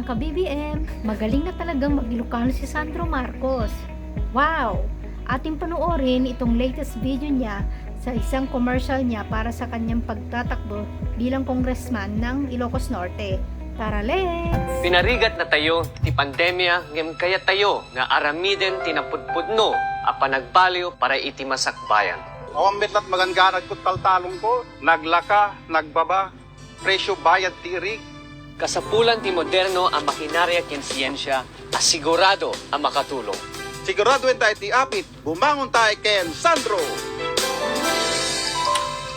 mga ka-BBM, magaling na talagang mag-Ilocano si Sandro Marcos. Wow! Ating panoorin itong latest video niya sa isang commercial niya para sa kanyang pagtatakbo bilang congressman ng Ilocos Norte. Tara, let's! Pinarigat na tayo, ti pandemya, ngem kaya tayo, nga aramiden tinapudpudno, a panagbaliw para iti masakbayan. Awamit lat maganganag ko taltalong ko, naglaka, nagbaba, presyo bayad tirik. Kasapulan ti moderno ang makinarya ken siyensya, asigurado ang makatulong. Sigurado tayo ti apit, bumangon tayo ken Sandro.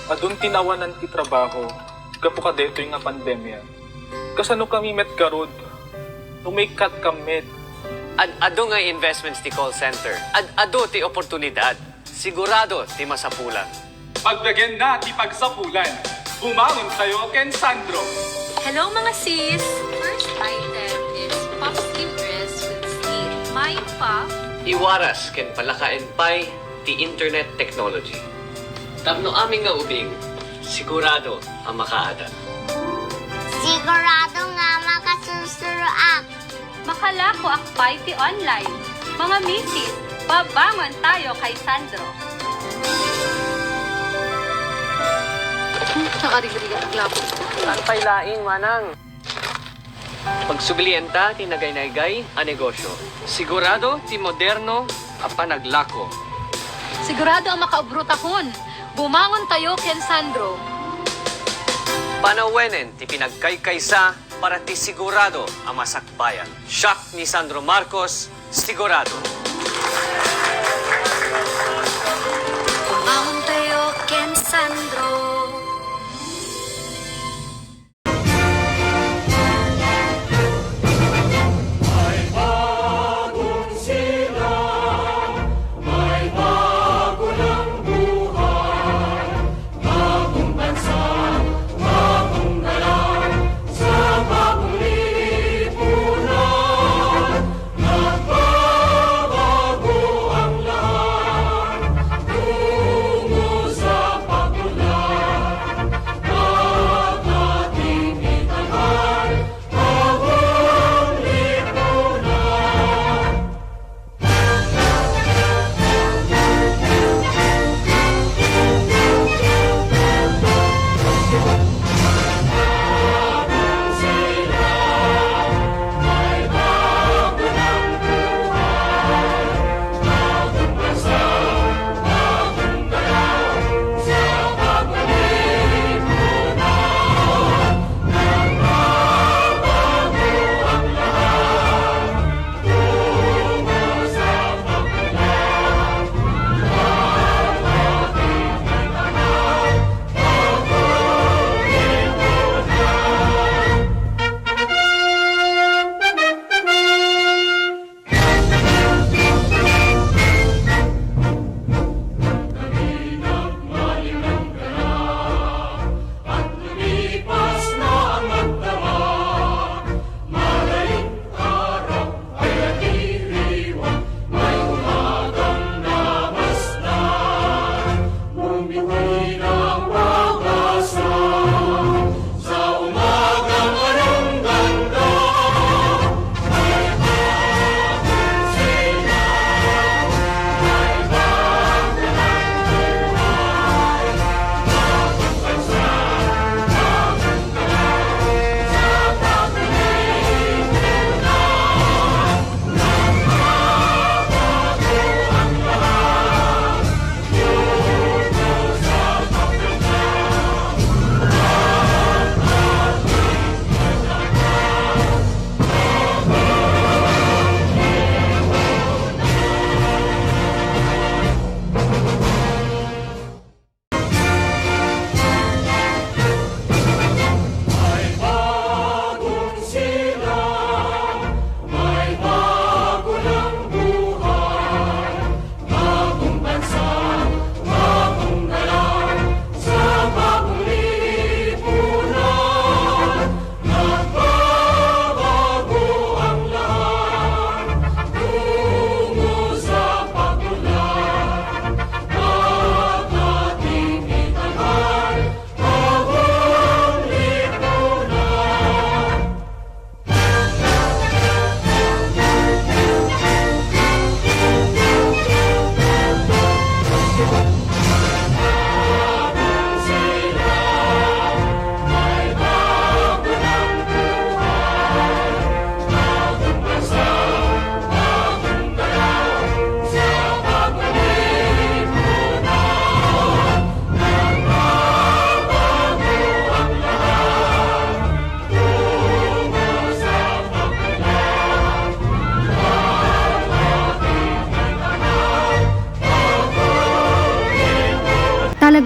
Adun tinawanan ti trabaho, gapo ka deto yung nga pandemya. Kasano kami met garod, tumikat kamit, Ad ado nga investments ti call center, ad ado ti oportunidad, sigurado ti masapulan. Pagdagyan na ti pagsapulan, bumangon kayo ken Sandro. Hello mga sis! First item is Puff Skin Dress with Sleep. My Puff. Iwaras ken palakain pay ti internet technology. Tapno aming nga ubing, sigurado ang makaada. Sigurado nga makasusuroak. Makalako akpay ti online. Mga misis, babangon tayo kay Sandro. Antay laing manang. Pagsubilian ta ti nagay-nagay a negosyo. Sigurado ti moderno a panaglako. Sigurado ang makaubrutahon. Bumangon tayo ken Sandro. Panawenen ti pinagkaykaysa para ti sigurado ang masakbayan. Shock ni Sandro Marcos, sigurado. Bumangon tayo ken Sandro.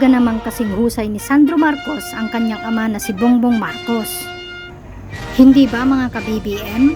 Talaga namang kasing husay ni Sandro Marcos ang kanyang ama na si Bongbong Marcos. Hindi ba mga ka-BBM?